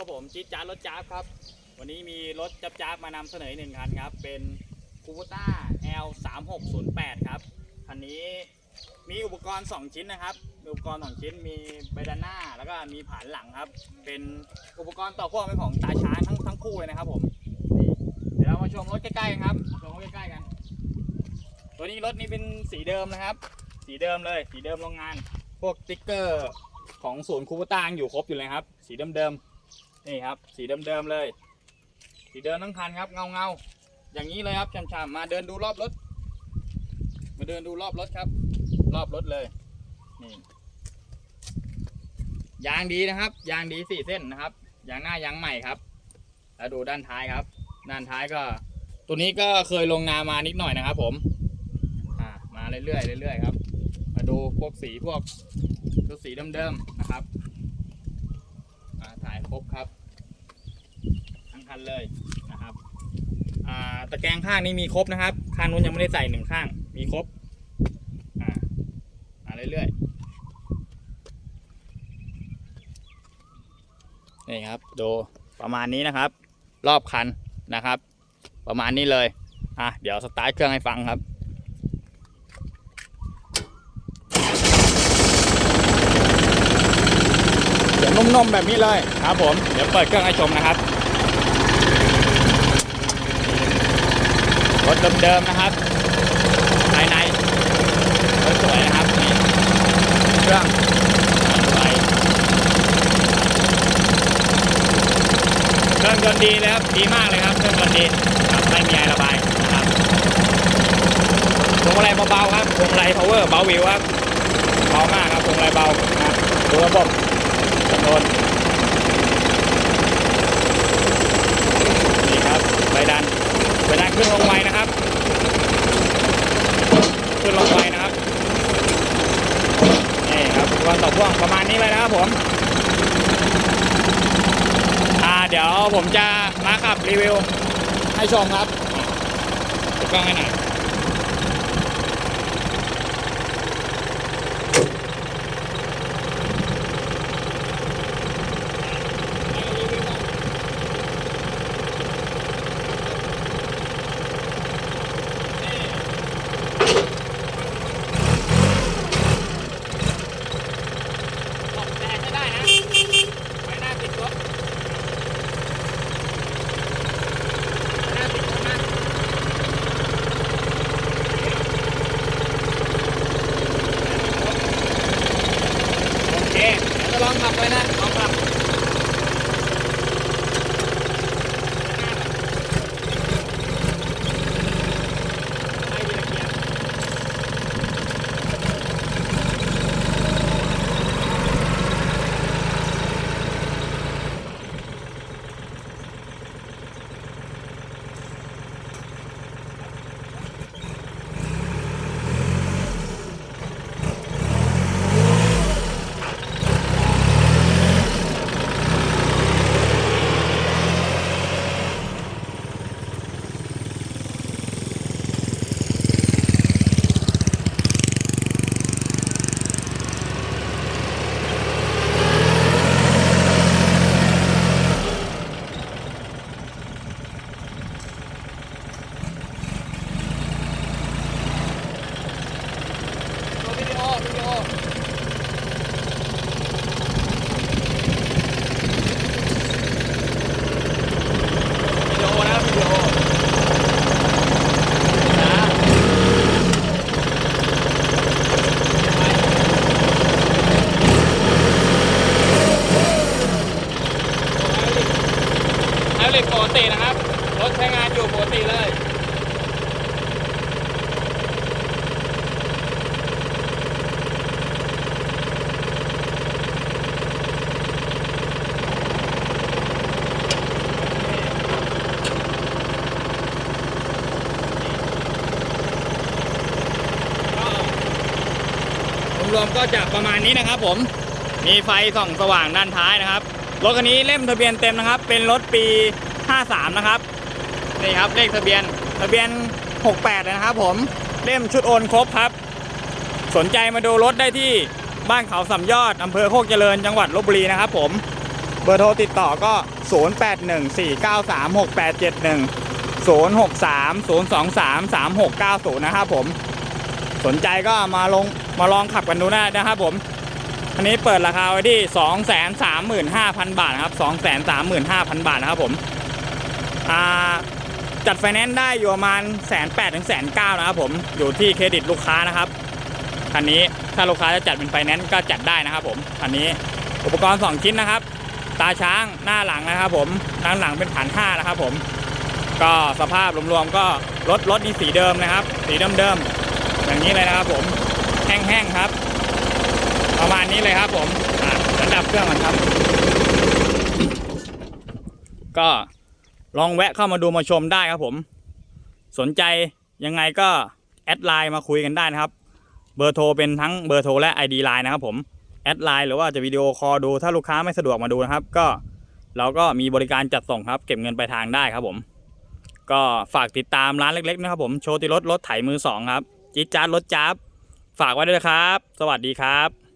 กับผมจิ๊ดจ้ารถจ้าบครับ วันนี้มีรถจับจ้าบมานำเสนอหนึ่งคันครับ เป็นคูโบต้า L 3 6 0 8ครับคันนี้มีอุปกรณ์ 2 ชิ้นนะครับ อุปกรณ์2ชิ้นมีใบด้านหน้า แล้วก็มีผานหลังครับ เป็นอุปกรณ์ต่อพ่วงเป็นของตาช้างทั้งทั้งคู่เลยนะครับผมเดี๋ยวเรามาชมรถใกล้ๆกันครับชมรถใกล้ๆกัน ตัวนี้รถนี้เป็นสีเดิมนะครับ สีเดิมเลย สีเดิมโรงงาน พวกติ๊กเกอร์ของศูนย์คูปต้ายังอยู่ครบอยู่เลยครับ สีเดิมๆ นี่ครับ สีเดิมๆเลย สีเดิมทั้งคันครับเงาเงาๆอย่างนี้เลยครับฉ่ำๆมาเดินดูรอบรถ มาเดินดูรอบรถครับ รอบรถเลยนี่ยางดีนะครับ ยางดีสี่เส้นนะครับยางหน้ายางใหม่ครับ แล้วดูด้านท้ายครับ ด้านท้ายก็ ตัวนี้ก็เคยลงนามานิดหน่อยนะครับ ผมอ่ามาเรื่อยๆเรื่อยๆครับ มาดูพวกสีพวกตัวสีเดิมๆนะครับ ครบครับ ทั้งคันเลยนะครับตะแกรงข้างนี้มีครบนะครับ ข้างนู้นยังไม่ได้ใส่หนึ่งข้าง มีครบอ่ามาเรื่อยๆนี่ครับดูประมาณนี้นะครับ รอบคันนะครับ ประมาณนี้เลยอะเดี๋ยวสตาร์ทเครื่องให้ฟังครับ เดี๋ยวนุ่มๆแบบนี้เลยครับผม เดี๋ยวเปิดเครื่องให้ชมนะครับ รถเดิมๆนะครับภายในสวยๆนะครับนี่เครื่องสวยเครื่องยนต์ดีเลยครับ ดีมากเลยครับ เครื่องยนต์ดีครับไม่มีไอระบายนะครับพวงมาลัยเบาๆครับพวงมาลัย power เบาวิวครับเบามากครับพวงมาลัยเบานะดูระบบ น นี่ครับใบดันใบดันขึ้นลงไวนะครับ ขึ้นลงไวนะครับ นี่ครับอุปกรณ์ต่อพ่วงประมาณนี้เลยนะครับผมอ่าเดี๋ยวผมจะมาขับรีวิวให้ชมครับกล้องให้หน่อยตกแดงไม่ได้นะไว้หน้าติดรถหน้าติดรถนะโอเคเดี๋ยวจะลองขับไปนะลองขับให้ดีละเกียร์ ดู วิดีโอปกตินะครับ รถใช้งานอยู่ปกติเลย รวมๆก็จะประมาณนี้นะครับ ผมมีไฟส่องสว่างด้านท้ายนะครับรถคันนี้เล่มทะเบียนเต็มนะครับ เป็นรถปี 53 นะครับนี่ครับเลขทะเบียนทะเบียน 68เลยนะครับ ผมเล่มชุดโอนครบครับ สนใจมาดูรถได้ที่บ้านเขาสำยอดอำเภอโคกเจริญจังหวัดลบบุรีนะครับ ผมเบเบอร์โทรติดต่อก็ 0814936871 063 023 3690 นะครับผม สนใจก็มาลงมาลองขับกันดูได้นะครับผม อันนี้เปิดราคาไว้ที่ 235,000 บาทนะครับ 235,000 บาทนะครับผมจัดไฟแนนซ์ได้อยู่ประมาณแสนแปดถึงแสนเก้านะครับผมอยู่ที่เครดิตลูกค้านะครับคันนี้ถ้าลูกค้าจะจัดเป็นไฟแนนซ์ก็จัดได้นะครับผมคันนี้อุปกรณ์ 2 ชิ้นนะครับ ตาช้างหน้าหลังนะครับผมด้านหลังเป็นผ่านห้านะครับผม ก็สภาพรวมๆก็รถรถนี่สีเดิมนะครับ สีเดิมๆ อย่างนี้เลยนะครับผมแห้งๆครับ ประมาณนี้เลยครับผมอะระดับเครื่องมันครับ ก็ลองแวะเข้ามาดูมาชมได้ครับผม สนใจยังไงก็แอดไลน์มาคุยกันได้นะครับ เบอร์โทรเป็นทั้งเบอร์โทรและ ID ไลน์นะครับผมแอดไลน์หรือว่าจะวิดีโอคอลดูถ้าลูกค้าไม่สะดวกมาดูนะครับ ก็เราก็มีบริการจัดส่งครับ เก็บเงินปลายทางได้ครับผม ก็ฝากติดตามร้านเล็ก ๆ นะครับผมโชติรถรถไถมือสองครับ จิ๊ดจ๊าดรถจ๊าบฝากไว้ด้วยนะครับ สวัสดีครับ